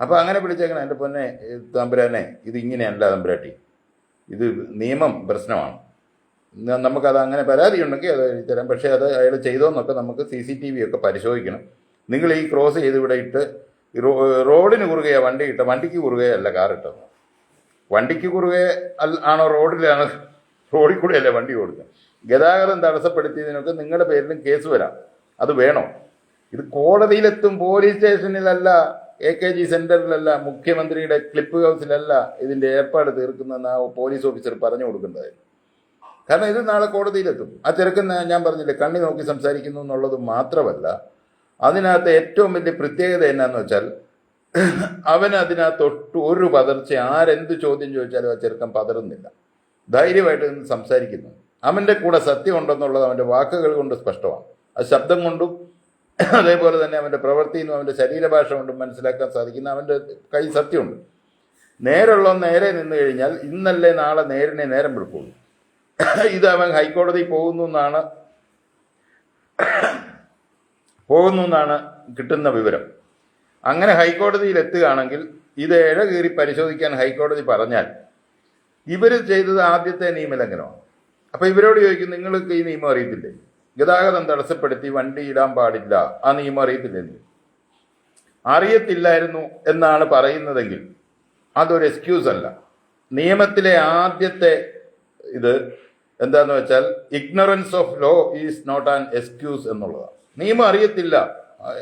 [SPEAKER 1] അപ്പോൾ അങ്ങനെ വിളിച്ചേക്കണം എന്റെ പൊന്നെ തമ്പുരാനെ ഇത് ഇങ്ങനെയല്ല തമ്പുരാട്ടി. ഇത് നിയമം പ്രശ്നമാണ്. നമുക്കത് അങ്ങനെ പരാതി ഉണ്ടെങ്കിൽ അത് തരാം. പക്ഷേ അത് അയാൾ ചെയ്തോന്നൊക്കെ നമുക്ക് സി സി ടി വി ഒക്കെ പരിശോധിക്കണം. നിങ്ങൾ ഈ ക്രോസ് ചെയ്ത് ഇവിടെ ഇട്ട് റോഡിന് കുറുകയാണ് വണ്ടി ഇട്ട വണ്ടിക്ക് കുറുകയല്ല കാർ ഇട്ടത്. വണ്ടിക്ക് കുറുകെ ആണോ റോഡിലാണ് റോഡിൽ കൂടെയല്ലേ വണ്ടി ഓടുന്നത് ഗതാഗതം തടസ്സപ്പെടുത്തിയതിനൊക്കെ നിങ്ങളുടെ പേരിലും കേസ് വരാം. അത് വേണോ? ഇത് കോടതിയിലെത്തും പോലീസ് സ്റ്റേഷനിലല്ല എ കെ ജി സെന്ററിലല്ല മുഖ്യമന്ത്രിയുടെ ക്ലിപ്പ് ഹൗസിലല്ല ഇതിന്റെ ഏർപ്പാട് തീർക്കുന്നതെന്ന് ആ പോലീസ് ഓഫീസർ പറഞ്ഞു കൊടുക്കേണ്ടതായിരുന്നു കാരണം ഇത് നാളെ കോടതിയിലെത്തും. ആ ചെറുക്കൻ ഞാൻ- പറഞ്ഞില്ല കണ്ണി നോക്കി സംസാരിക്കുന്നു എന്നുള്ളത് മാത്രമല്ല അതിനകത്ത് ഏറ്റവും വലിയ പ്രത്യേകത എന്നാന്ന് വെച്ചാൽ അവൻ അതിനകത്ത് ഒട്ടും ഒരു പതർച്ച ആരെന്ത് ചോദ്യം ചോദിച്ചാലും ആ ചെറുക്കൻ പതറുന്നില്ല. ധൈര്യമായിട്ട് നിന്ന് സംസാരിക്കുന്നു. അവന്റെ കൂടെ സത്യമുണ്ടെന്നുള്ളത് അവന്റെ വാക്കുകൾ കൊണ്ട് സ്പഷ്ടമാണ്. അത് ശബ്ദം കൊണ്ടും അതേപോലെ തന്നെ അവന്റെ പ്രവൃത്തിയിൽ നിന്നും അവന്റെ ശരീരഭാഷ കൊണ്ടും മനസ്സിലാക്കാൻ സാധിക്കുന്ന അവന്റെ കൈ സത്യമുണ്ട്. നേരുള്ള നേരെ നിന്ന് കഴിഞ്ഞാൽ ഇന്നല്ലേ നാളെ നേരിനെ നേരം വിളിക്കുള്ളൂ. ഇത് അവൻ ഹൈക്കോടതി പോകുന്നു എന്നാണ് പോകുന്നു എന്നാണ് കിട്ടുന്ന വിവരം. അങ്ങനെ ഹൈക്കോടതിയിൽ എത്തുകയാണെങ്കിൽ ഇത് ഇഴ കീറി പരിശോധിക്കാൻ ഹൈക്കോടതി പറഞ്ഞാൽ ഇവർ ചെയ്തത് ആദ്യത്തെ നിയമലംഘനമാണ്. അപ്പോൾ ഇവരോട് ചോദിക്കും നിങ്ങൾക്ക് ഈ നിയമം അറിയത്തില്ലേ? ഗതാഗതം തടസ്സപ്പെടുത്തി വണ്ടി ഇടാൻ പാടില്ല. ആ നിയമം അറിയത്തില്ലേ നീ? അറിയത്തില്ലായിരുന്നു എന്നാണ് പറയുന്നതെങ്കിൽ അതൊരു എക്സ്ക്യൂസ് അല്ല. നിയമത്തിലെ ആദ്യത്തെ ഇത് എന്താന്ന് വെച്ചാൽ ignorance of law is not an excuse എന്നുള്ളതാണ്. നിയമം അറിയത്തില്ല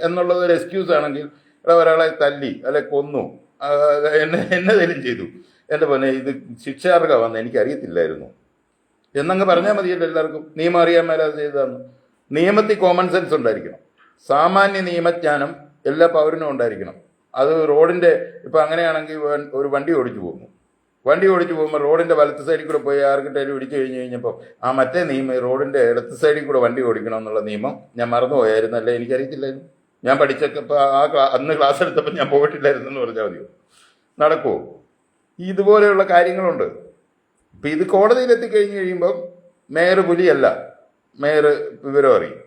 [SPEAKER 1] എന്നുള്ളത് ഒരു എക്സ്ക്യൂസ് ആണെങ്കിൽ ഒരാളെ തല്ലി അല്ലെ കൊന്നു എന്നെ എന്നെ എന്നതേലും ചെയ്തു. എന്റെ പോലെ ഇത് ശിക്ഷാർഹമാണെന്ന് എനിക്ക് അറിയത്തില്ലായിരുന്നു എന്നങ്ങ് പറഞ്ഞാൽ മതിയല്ലോ എല്ലാവർക്കും. നിയമം അറിയാൻ മേലാ ചെയ്തതാണ് നിയമത്തിൽ കോമൺ സെൻസ് ഉണ്ടായിരിക്കണം. സാമാന്യ നിയമജ്ഞാനം എല്ലാ പൗരനും ഉണ്ടായിരിക്കണം. അത് റോഡിന്റെ ഇപ്പം അങ്ങനെയാണെങ്കിൽ ഒരു വണ്ടി ഓടിച്ചു പോകുന്നു. വണ്ടി ഓടിച്ചു പോകുമ്പോൾ റോഡിന്റെ വലത്ത് സൈഡിൽ കൂടെ പോയി ആർക്കിട്ടേലും ഇടിച്ചു കഴിഞ്ഞ് കഴിഞ്ഞപ്പോൾ ആ മറ്റേ നിയമം റോഡിന്റെ ഇടത്ത് സൈഡിൽ കൂടെ വണ്ടി ഓടിക്കണം എന്നുള്ള നിയമം ഞാൻ മറന്നുപോയായിരുന്നു. അല്ലേ? എനിക്കറിയത്തില്ലായിരുന്നു. ഞാൻ പഠിച്ചൊക്കെ ഇപ്പൊ ആ അന്ന് ക്ലാസ് എടുത്തപ്പോൾ ഞാൻ പോയിട്ടില്ലായിരുന്നു എന്ന് പറഞ്ഞാൽ മതിയോ? നടക്കുമോ ഇതുപോലെയുള്ള കാര്യങ്ങളുണ്ട്. ഇപ്പം ഇത് കോടതിയിൽ എത്തിക്കഴിഞ്ഞ് കഴിയുമ്പം മേയർ പുലിയല്ല. മേയർ വിവരം അറിയും.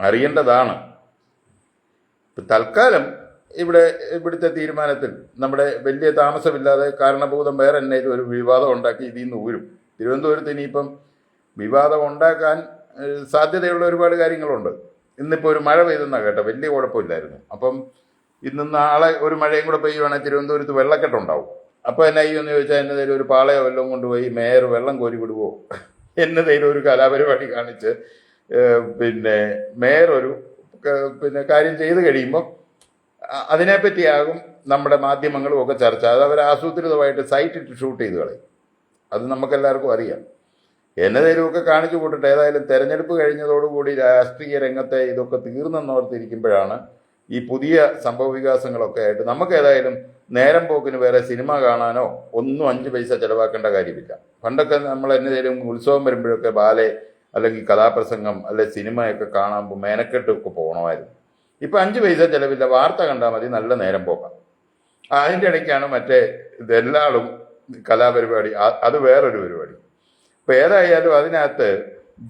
[SPEAKER 1] അറിയേണ്ടതാണ്. ഇപ്പം തൽക്കാലം ഇവിടെ ഇവിടുത്തെ തീരുമാനത്തിൽ നമ്മുടെ വലിയ താമസമില്ലാതെ കാരണഭൂതം വേറെ എന്നേലും ഒരു വിവാദം ഉണ്ടാക്കി ഇതിൽ നിന്ന് ഊരും. തിരുവനന്തപുരത്ത് ഇനിയിപ്പം വിവാദം ഉണ്ടാക്കാൻ സാധ്യതയുള്ള ഒരുപാട് കാര്യങ്ങളുണ്ട്. ഇന്നിപ്പോൾ ഒരു മഴ പെയ്തെന്നാണ് കേട്ടോ വലിയ കുഴപ്പമില്ലായിരുന്നു. അപ്പം ഇന്ന് നാളെ ഒരു മഴയും കൂടെ പെയ്യുവാണെങ്കിൽ തിരുവനന്തപുരത്ത് വെള്ളക്കെട്ടുണ്ടാവും അപ്പോൾ എന്നാ ചെയ്യുമെന്ന് ചോദിച്ചാൽ എന്നതേലും ഒരു പാളയോ വല്ലതും കൊണ്ടുപോയി മേയർ വെള്ളം കോരി വിടുവോ? എന്നതേലും ഒരു കലാപരിപാടി കാണിച്ച് പിന്നെ മേയർ ഒരു പിന്നെ കാര്യം ചെയ്ത് കഴിയുമ്പോൾ അതിനെപ്പറ്റിയാകും നമ്മുടെ മാധ്യമങ്ങളും ഒക്കെ ചർച്ച. അത് അവർ ആസൂത്രിതമായിട്ട് സൈറ്റ് ഇട്ട് ഷൂട്ട് ചെയ്ത് കളയും. അത് നമുക്കെല്ലാവർക്കും അറിയാം. എന്നതേലുമൊക്കെ കാണിച്ചു കൂട്ടട്ടെ. ഏതായാലും തെരഞ്ഞെടുപ്പ് കഴിഞ്ഞതോടുകൂടി രാഷ്ട്രീയ രംഗത്തെ ഇതൊക്കെ തീർന്നെന്നോർത്തിരിക്കുമ്പോഴാണ് ഈ പുതിയ സംഭവ വികാസങ്ങളൊക്കെ ആയിട്ട് നമുക്ക് ഏതായാലും നേരം പോക്കിന് വേറെ സിനിമ കാണാനോ ഒന്നും അഞ്ച് പൈസ ചിലവാക്കേണ്ട കാര്യമില്ല. പണ്ടൊക്കെ നമ്മൾ എന്നതേലും ഉത്സവം വരുമ്പോഴൊക്കെ ബാലെ അല്ലെങ്കിൽ കഥാപ്രസംഗം അല്ലെ സിനിമയൊക്കെ കാണാൻ മേനക്കെട്ടൊക്കെ പോകണമായിരുന്നു ഇപ്പം അഞ്ച് പൈസ ചിലവില്ല വാർത്ത കണ്ടാൽ മതി നല്ല നേരം പോകാം. അതിന്റെ ഇടയ്ക്കാണ് മറ്റേ ഇതെല്ലാളും കലാപരിപാടി അത് വേറൊരു പരിപാടി. ഇപ്പം ഏതായാലും അതിനകത്ത്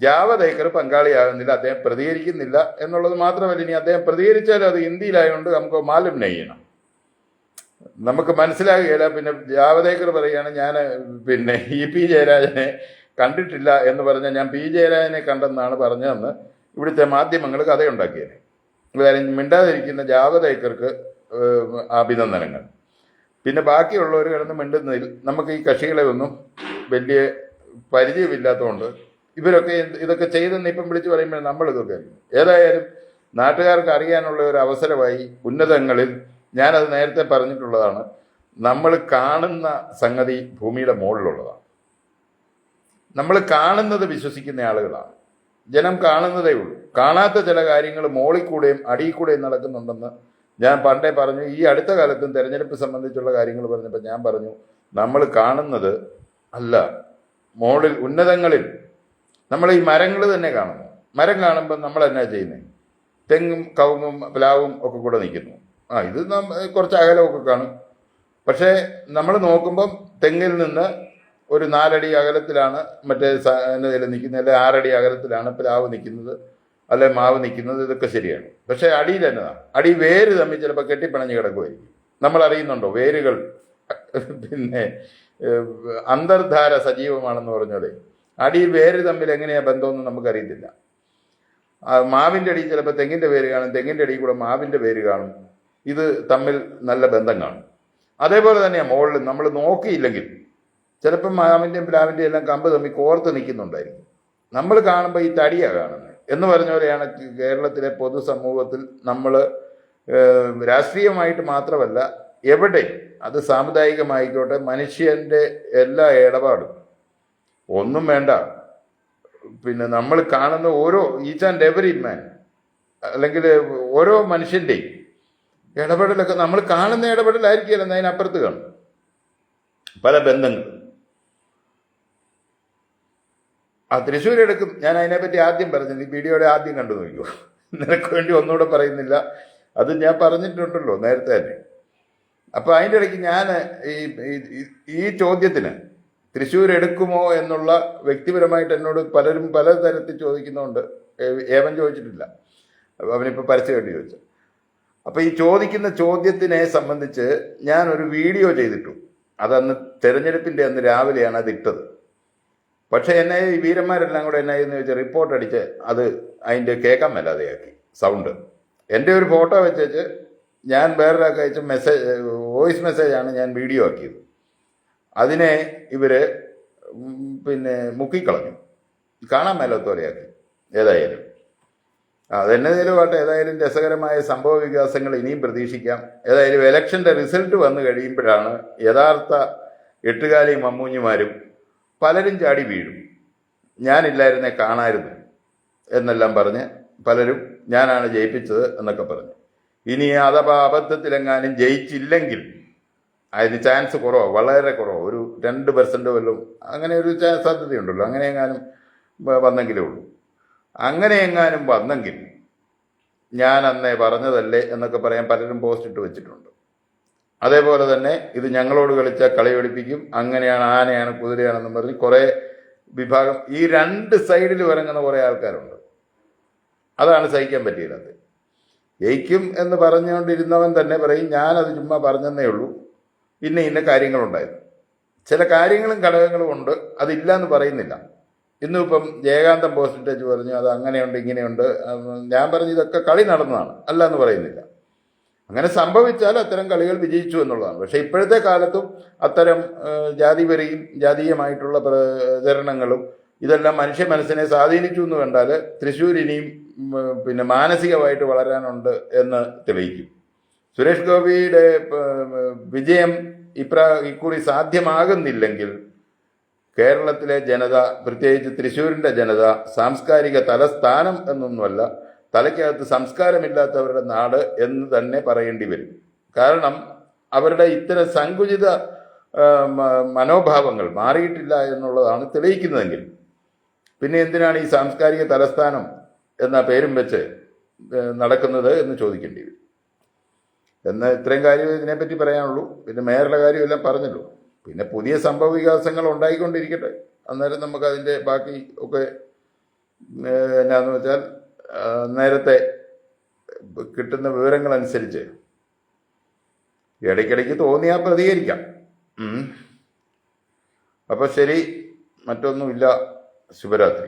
[SPEAKER 1] ജാവദേക്കർ പങ്കാളിയാകുന്നില്ല അദ്ദേഹം പ്രതികരിക്കുന്നില്ല എന്നുള്ളത് മാത്രമല്ല ഇനി അദ്ദേഹം പ്രതികരിച്ചാലും അത് ഹിന്ദിയിലായതുകൊണ്ട് നമുക്ക് മാലിന്യം ചെയ്യണം നമുക്ക് മനസ്സിലാകുകയില്ല പിന്നെ ജാവദേക്കർ പറയുകയാണ് ഞാൻ പിന്നെ ഇ പി ജയരാജനെ കണ്ടിട്ടില്ല എന്ന് പറഞ്ഞാൽ ഞാൻ പി ജയരാജനെ കണ്ടെന്നാണ് പറഞ്ഞതെന്ന് ഇവിടുത്തെ മാധ്യമങ്ങൾ കഥയുണ്ടാക്കിയത്. ഏതായാലും മിണ്ടാതിരിക്കുന്ന ജാവദേക്കർക്ക് ഏഹ്, അഭിനന്ദനങ്ങൾ. പിന്നെ ബാക്കിയുള്ളവർ കിടന്ന് മിണ്ടുന്നതിൽ നമുക്ക് ഈ കക്ഷികളെ ഒന്നും വലിയ പരിചയമില്ലാത്തതുകൊണ്ട് ഇവരൊക്കെ ഇതൊക്കെ ചെയ്തെന്ന് ഇപ്പം വിളിച്ച് പറയുമ്പോൾ നമ്മൾ ഇതൊക്കെ ഏതായാലും നാട്ടുകാർക്ക് അറിയാനുള്ള ഒരു അവസരമായി ഉന്നതങ്ങളിൽ ഞാനത് നേരത്തെ പറഞ്ഞിട്ടുള്ളതാണ്. നമ്മൾ കാണുന്ന സംഗതി ഭൂമിയുടെ മുകളിലുള്ളതാണ്. നമ്മൾ കാണുന്നത് വിശ്വസിക്കുന്ന ആളുകളാണ്. ജനം കാണുന്നതേ ഉള്ളൂ. കാണാത്ത ചില കാര്യങ്ങൾ മോളിൽ കൂടെയും അടിയിൽ കൂടെയും നടക്കുന്നുണ്ടെന്ന് ഞാൻ പണ്ടേ പറഞ്ഞു. ഈ അടുത്ത കാലത്തും തെരഞ്ഞെടുപ്പ് സംബന്ധിച്ചുള്ള കാര്യങ്ങൾ പറഞ്ഞപ്പോൾ ഞാൻ പറഞ്ഞു നമ്മൾ കാണുന്നത് അല്ല മോളിൽ ഉന്നതങ്ങളിൽ നമ്മൾ ഈ മരങ്ങൾ തന്നെ കാണുന്നു. മരം കാണുമ്പോൾ നമ്മൾ എന്നാ ചെയ്യുന്നത് തെങ്ങും കവുങ്ങും പ്ലാവും ഒക്കെ കൂടെ നിൽക്കുന്നു. ആ ഇത് കുറച്ച് അകലമൊക്കെ കാണും. പക്ഷേ നമ്മൾ നോക്കുമ്പം തെങ്ങിൽ നിന്ന് ഒരു നാലടി അകലത്തിലാണ് മറ്റേ ഇതിൽ നിൽക്കുന്നത് അല്ലെ ആറടി അകലത്തിലാണ് പ്ലാവ് നിൽക്കുന്നത് അല്ലെ മാവ് നിൽക്കുന്നത് ഇതൊക്കെ ശരിയാണ്. പക്ഷേ അടിയിൽ എന്നതാണ് അടി വേര് തമ്മിൽ ചിലപ്പോൾ കെട്ടിപ്പിണഞ്ഞ് കിടക്കുമായിരിക്കും നമ്മൾ അറിയുന്നുണ്ടോ? വേരുകൾ പിന്നെ അന്തർധാര സജീവമാണെന്ന് പറഞ്ഞോലെ. അടി വേര് തമ്മിൽ എങ്ങനെയാണ് ബന്ധമെന്ന് നമുക്കറിയത്തില്ല. മാവിന്റെ അടിയിൽ ചിലപ്പോൾ തെങ്ങിന്റെ വേര് കാണും തെങ്ങിന്റെ അടി കൂടെ മാവിന്റെ വേര് കാണും. ഇത് തമ്മിൽ നല്ല ബന്ധം കാണും. അതേപോലെ തന്നെയാണ് മുകളിൽ നമ്മൾ നോക്കിയില്ലെങ്കിൽ ചിലപ്പം മാവിന്റെയും പ്ലാവിന്റെയും എല്ലാം കമ്പ് തമ്മിൽ കോർത്ത് നിൽക്കുന്നുണ്ടായിരിക്കും. നമ്മൾ കാണുമ്പോൾ ഈ തടിയാണ് കാണുന്നത് എന്ന് പറഞ്ഞ പോലെയാണ് കേരളത്തിലെ പൊതുസമൂഹത്തിൽ നമ്മൾ രാഷ്ട്രീയമായിട്ട് മാത്രമല്ല എവിടെ അത് സാമുദായികമായിക്കോട്ടെ മനുഷ്യന്റെ എല്ലാ ഇടപാടും ഒന്നും വേണ്ട. പിന്നെ നമ്മൾ കാണുന്ന ഓരോ ഈച്ച് ആൻഡ് എവറി മാൻ അല്ലെങ്കിൽ ഓരോ മനുഷ്യന്റെയും ഇടപെടലൊക്കെ നമ്മൾ കാണുന്ന ഇടപെടലായിരിക്കില്ല അതിനപ്പുറത്ത് കാണും. പല ബന്ധങ്ങളും. ആ തൃശ്ശൂർ എടുക്കും. ഞാൻ അതിനെപ്പറ്റി ആദ്യം പറഞ്ഞു ഈ വീഡിയോയുടെ ആദ്യം കണ്ടു നോക്കൂ നിനക്ക് വേണ്ടി ഒന്നുകൂടെ പറയുന്നില്ല. അത് ഞാൻ പറഞ്ഞിട്ടുണ്ടല്ലോ നേരത്തെ തന്നെ. അപ്പോൾ അതിന്റെ ഇടയ്ക്ക് ഞാൻ ഈ ഈ- ചോദ്യത്തിന് തൃശ്ശൂർ എടുക്കുമോ എന്നുള്ള വ്യക്തിപരമായിട്ട് എന്നോട് പലരും പലതരത്തിൽ ചോദിക്കുന്നുണ്ട് ഏവൻ ചോദിച്ചിട്ടില്ല. അവനിപ്പോൾ പരസ്യമായിട്ട് ചോദിച്ചു. അപ്പോൾ ഈ ചോദിക്കുന്ന ചോദ്യത്തിനെ സംബന്ധിച്ച് ഞാൻ ഒരു വീഡിയോ ചെയ്തിട്ടു. അതന്ന് തെരഞ്ഞെടുപ്പിന്റെ അന്ന് രാവിലെയാണ് അത് ഇട്ടത് പക്ഷേ എന്നെ ഈ വീരന്മാരെല്ലാം കൂടെ എന്നെ എന്ന് വെച്ചാൽ റിപ്പോർട്ട് അടിച്ച് അത് അതിന്റെ കേൾക്കാൻ മേലാതെയാക്കി സൗണ്ട് എന്റെ ഒരു ഫോട്ടോ വെച്ചേച്ച് ഞാൻ വേറൊരാൾക്ക് അയച്ച മെസ്സേജ് വോയിസ് മെസ്സേജാണ് ഞാൻ വീഡിയോ ആക്കിയത്. അതിനെ ഇവർ പിന്നെ മുക്കിക്കളഞ്ഞു. കാണാൻ മേലാത്തോലെയാക്കി ഏതായാലും. അതെന്നതിലും ആട്ടെ ഏതായാലും രസകരമായ സംഭവ വികാസങ്ങൾ ഇനിയും പ്രതീക്ഷിക്കാം. ഏതായാലും എലക്ഷന്റെ റിസൾട്ട് വന്നു കഴിയുമ്പോഴാണ് യഥാർത്ഥ എട്ടുകാലിയും മമ്മൂഞ്ഞുമാരും പലരും ചാടി വീഴും. ഞാനില്ലായിരുന്നെ കാണായിരുന്നു എന്നെല്ലാം പറഞ്ഞ് പലരും ഞാനാണ് ജയിപ്പിച്ചത് എന്നൊക്കെ പറഞ്ഞു. ഇനി അഥവാ അബദ്ധത്തിലെങ്ങാനും ജയിച്ചില്ലെങ്കിൽ അതിന് ചാൻസ് കുറവോ? വളരെ കുറവോ? ഒരു രണ്ട് പെർസെന്റ് വല്ലതും അങ്ങനെ ഒരു സാധ്യതയുണ്ടല്ലോ. അങ്ങനെ എങ്ങാനും വന്നെങ്കിലേ ഉള്ളൂ. അങ്ങനെ എങ്ങാനും വന്നെങ്കിൽ ഞാൻ അന്നേ പറഞ്ഞതല്ലേ എന്നൊക്കെ പറയാൻ പലരും പോസ്റ്റ് ഇട്ട് വെച്ചിട്ടുണ്ട്. അതേപോലെ തന്നെ ഇത് ഞങ്ങളോട് കളിച്ച കളി പഠിപ്പിക്കും. അങ്ങനെയാണ് ആനയാണ് കുതിരയാണെന്നും പറഞ്ഞ് കുറേ വിഭാഗം ഈ രണ്ട് സൈഡിൽ ഇറങ്ങുന്ന കുറേ ആൾക്കാരുണ്ട്. അതാണ് സഹിക്കാൻ പറ്റിയില്ലാത്തത് ജയിക്കും എന്ന് പറഞ്ഞുകൊണ്ടിരുന്നവൻ തന്നെ പറയും ഞാനത് ചുമ്മാ പറഞ്ഞെന്നേ ഉള്ളൂ. ഇന്ന ഇന്ന കാര്യങ്ങളുണ്ടായിരുന്നു. ചില കാര്യങ്ങളും ഘടകങ്ങളും ഉണ്ട്. അതില്ല എന്ന് പറയുന്നില്ല. ഇന്നും ഇപ്പം ജയകാന്തം പോസ്റ്റിറ്റേജ് പറഞ്ഞു അത് അങ്ങനെയുണ്ട് ഇങ്ങനെയുണ്ട്. ഞാൻ പറഞ്ഞു ഇതൊക്കെ കളി നടന്നതാണ്. അല്ല എന്ന് പറയുന്നില്ല. അങ്ങനെ സംഭവിച്ചാൽ അത്തരം കളികൾ വിജയിച്ചു എന്നുള്ളതാണ്. പക്ഷേ ഇപ്പോഴത്തെ കാലത്തും അത്തരം ജാതിപരയും ജാതീയമായിട്ടുള്ള പ്രചരണങ്ങളും ഇതെല്ലാം മനുഷ്യ മനസ്സിനെ സ്വാധീനിച്ചു എന്ന് കണ്ടാൽ തൃശ്ശൂർ ഇനിയും പിന്നെ മാനസികമായിട്ട് വളരാനുണ്ട് എന്ന് തെളിയിക്കും. സുരേഷ് ഗോപിയുടെ വിജയം ഇപ്രാ ഇക്കുറി സാധ്യമാകുന്നില്ലെങ്കിൽ കേരളത്തിലെ ജനത പ്രത്യേകിച്ച് തൃശ്ശൂരിന്റെ ജനത സാംസ്കാരിക തലസ്ഥാനം എന്നൊന്നുമല്ല തലയ്ക്കകത്ത് സംസ്കാരമില്ലാത്തവരുടെ നാട് എന്ന് തന്നെ പറയേണ്ടി വരും. കാരണം അവരുടെ ഇത്തരം സങ്കുചിത മനോഭാവങ്ങൾ മാറിയിട്ടില്ല എന്നുള്ളതാണ് തെളിയിക്കുന്നതെങ്കിൽ. പിന്നെ എന്തിനാണ് ഈ സാംസ്കാരിക തലസ്ഥാനം എന്ന പേരും വെച്ച് നടക്കുന്നത് എന്ന് ചോദിക്കേണ്ടി വരും. എന്ന് ഇത്രയും കാര്യം ഇതിനെപ്പറ്റി പറയാനുള്ളൂ. പിന്നെ മേയറുടെ കാര്യമെല്ലാം പറഞ്ഞല്ലോ. പിന്നെ പുതിയ സംഭവ വികാസങ്ങൾ ഉണ്ടായിക്കൊണ്ടിരിക്കട്ടെ. അന്നേരം നമുക്കതിന്റെ ബാക്കി ഒക്കെ എന്നാന്ന് വെച്ചാൽ നേരത്തെ കിട്ടുന്ന വിവരങ്ങൾ അനുസരിച്ച് ഇടയ്ക്കിടയ്ക്ക് തോന്നിയാൽ പ്രതികരിക്കാം. അപ്പോൾ ശരി മറ്റൊന്നുമില്ല. ശുഭരാത്രി.